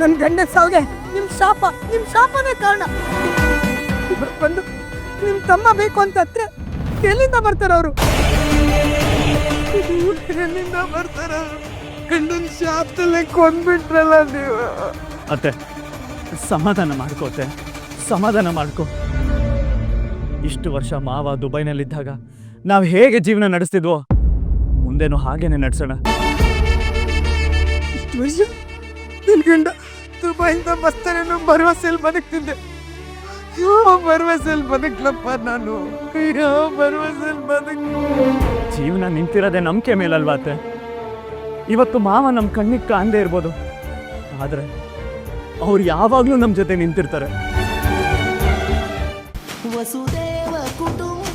ನನ್ನ ಗಂಡ ಸಾವಿಗೆ ನಿಮ್ಮ ಶಾಪ ನಿಮ್ಮ ಶಾಪನೇ ಕಾರಣ. ಬಂದು ನಿಮ್ಮ ತಮ್ಮ ಬೇಕು ಅಂತ ಹತ್ರ ಎಲ್ಲಿಂದ ಬರ್ತಾರೆ ಅವರು? ಎಲ್ಲಿಂದ ಬರ್ತಾರ? ಗಂಡನ ಶಾಪದಲ್ಲೇ ಕೊಂದ್ಬಿಟ್ರಲ್ಲ ನೀವು. ಅತ್ತೆ ಸಮಾಧಾನ ಮಾಡ್ಕೋತೆ ಸಮಾಧಾನ ಮಾಡ್ಕೋ. ಇಷ್ಟು ವರ್ಷ ಮಾವ ದುಬೈನಲ್ಲಿದ್ದಾಗ ನಾವು ಹೇಗೆ ಜೀವನ ನಡೆಸ್ತಿದ್ವೋ ಮುಂದೇನು ಹಾಗೇನೆ ನಡೆಸೋಣ. ಇಷ್ಟು ವರ್ಷ ನನ್ನ ಗಂಡ ದುಬೈಯಿಂದ ಬರ್ತಾನೆ ಅನ್ನೋ ಭರವಸೆಯಲ್ಲಿ ಬದುಕ್ತಿದ್ದೆ ಯಾವ ಭರವಸೆಯಲ್ಲಿ ಬದುಕ್ಲಪ್ಪ ನಾನು. ಯಾವ ಭರವಸೆಯಲ್ಲಿ ಬದುಕ್ ಜೀವನ ನಿಂತಿರೋದೇ ನಂಬಿಕೆ ಮೇಲಲ್ವಾತೆ ಅತ್ತೆ? ಇವತ್ತು ಮಾವ ನಮ್ಮ ಕಣ್ಣಿಗೆ ಕಾಣದೇ ಇರ್ಬೋದು. ಆದರೆ ಅವ್ರು ಯಾವಾಗಲೂ ನಮ್ಮ ಜೊತೆ ನಿಂತಿರ್ತಾರೆ. ವಸುದೇವ ಕುಟುಂಬ